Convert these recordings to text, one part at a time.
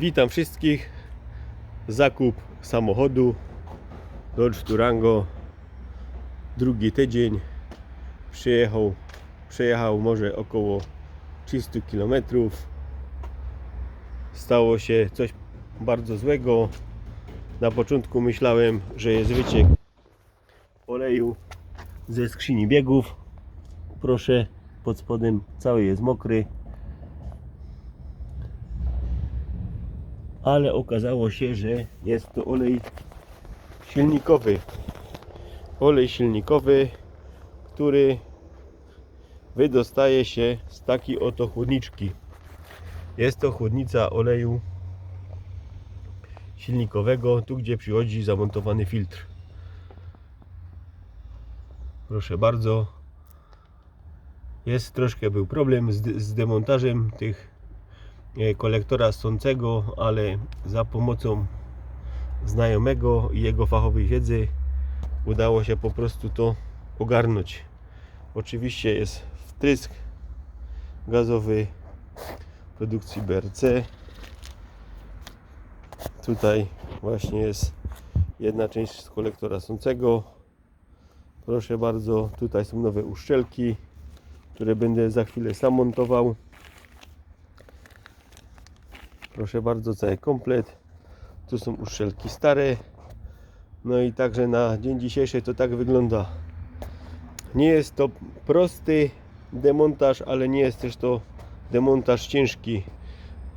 Witam wszystkich. Zakup samochodu Dodge Durango. Drugi tydzień. Przyjechał, przejechał może około 300 km. Stało się coś bardzo złego. Na początku myślałem, że jest wyciek oleju ze skrzyni biegów. Proszę, pod spodem cały jest mokry. Ale okazało się, że jest to olej silnikowy. Olej silnikowy, który wydostaje się z takiej oto chłodniczki. Jest to chłodnica oleju silnikowego, tu gdzie przychodzi zamontowany filtr. Proszę bardzo. Jest troszkę był problem z, z demontażem tych kolektora stącego, ale za pomocą znajomego i jego fachowej wiedzy udało się po prostu to ogarnąć. Oczywiście jest wtrysk gazowy produkcji BRC. Tutaj właśnie jest jedna część z kolektora stącego. Proszę bardzo, tutaj są nowe uszczelki, które będę za chwilę sam montował. Proszę bardzo, cały komplet. Tu są uszczelki stare. No i także na dzień dzisiejszy to tak wygląda. Nie jest to prosty demontaż, ale nie jest też to demontaż ciężki.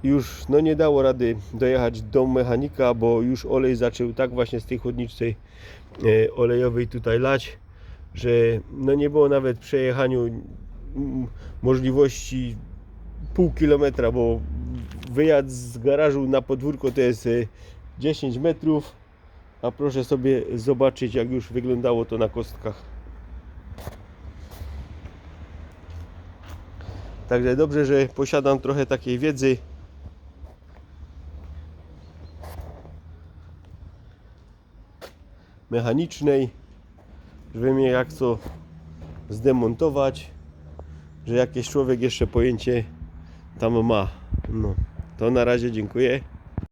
Już no nie dało rady dojechać do mechanika, bo już olej zaczął tak właśnie z tej chłodniczej e, olejowej tutaj lać, że no nie było nawet przejechaniu mm, możliwości pół kilometra, bo wyjazd z garażu na podwórko to jest e, 10 metrów, a proszę sobie zobaczyć jak już wyglądało to na kostkach. Także dobrze, że posiadam trochę takiej wiedzy. Mechanicznej, że wiem jak co zdemontować, że jakieś człowiek jeszcze pojęcie tam ma. No, to na razie dziękuję.